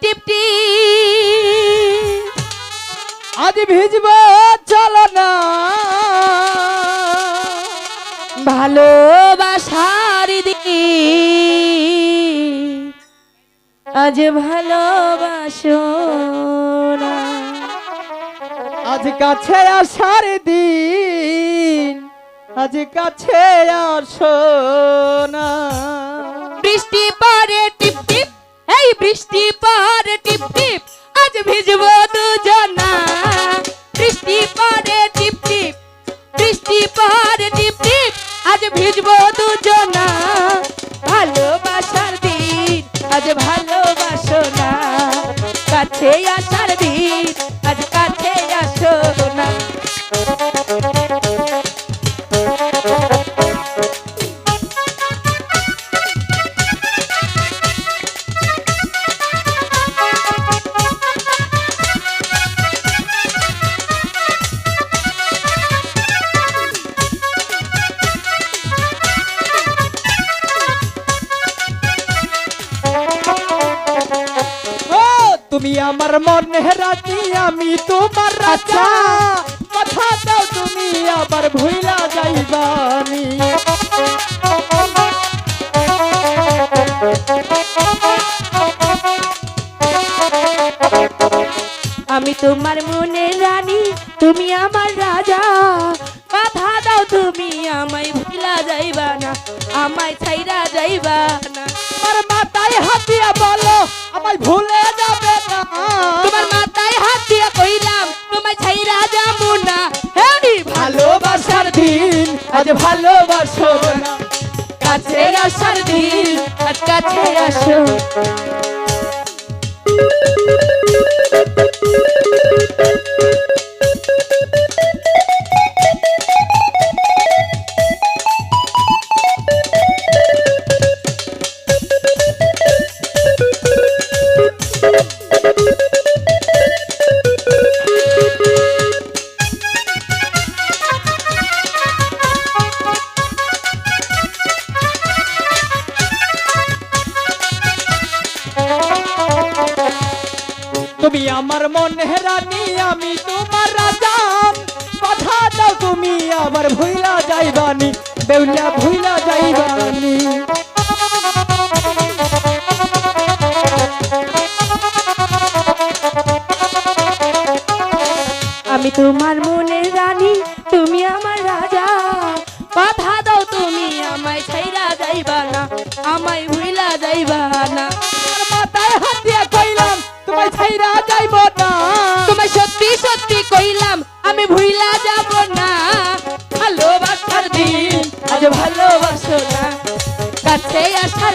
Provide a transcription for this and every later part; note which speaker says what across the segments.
Speaker 1: টিপটি
Speaker 2: আজ ভিজব চলো না
Speaker 1: ভালোবাসার দিকে আজ ভালোবাসো না
Speaker 2: আজ কাছে আসার দিন। আজ কাছে আসো না
Speaker 1: বৃষ্টি পরে টিপ টিপ এই বৃষ্টি পরে ভিজবো দুজনা। বৃষ্টি পরে টিপ, আজ ভিজবো দুজনা। ভালোবাসার দিন, আজ ভালোবাসো না। কাছে আসার দিন, আজ কাছে আসো
Speaker 2: তুমি আমার মনে রাতি আমি তোমার রাজা। কথা দাও তুমি আবার ভুইলা যাইবানি
Speaker 1: আমি। তোমার মনে রানী তুমি আমার রাজা। কথা দাও তুমি আমায় ভুলা যাইবা না আমায় ছাইরা যাইবা না।
Speaker 2: আমার মাথায় হাতিয়া বলো আমায় ভুলে ভালোবাসো না।
Speaker 1: কাছে আসার দিন কাছে আসো
Speaker 2: তুমি আমার মনে রানী, আমি তোমার রাজা। কথা দাও তুমি আবার ভুইলা যাইবানি, বেউলা ভুইলা যাইবানি।
Speaker 1: আমি তোমার ছাইরা যাইব না।
Speaker 2: তোমায়
Speaker 1: সত্যি সত্যি কইলাম, আমি ভুইলা যাব না। ভালোবাসার দিন, আজ ভালোবাসো না। কাছে আসার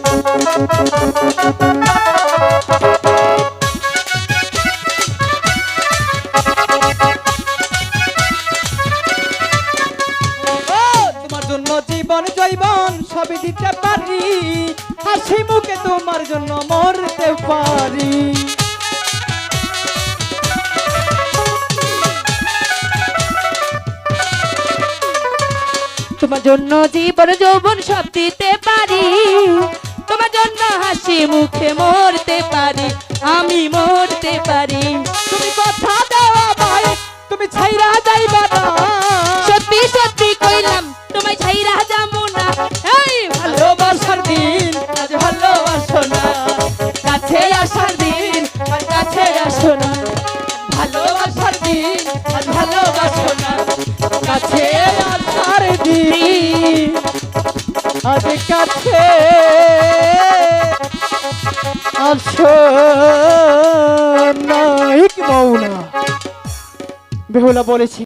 Speaker 2: সবই দিতে পারি। হাসি মুখে তোমার জন্য মরতে পারি।
Speaker 1: তোমার জন্য জীবন যৌবন সব দিতে পারি। তোমার জন্য হাসি মুখে মরতে পারি। আমি মরতে পারি।
Speaker 2: তুমি কথা দেওয়া ভাই তুমি ছাইরা যাইবা না। ভালোবাসার দিন ভালোবাসো না।
Speaker 1: কাছে আসার দিন
Speaker 2: আজ কাছে আসো না। বেহুলা বলেছি।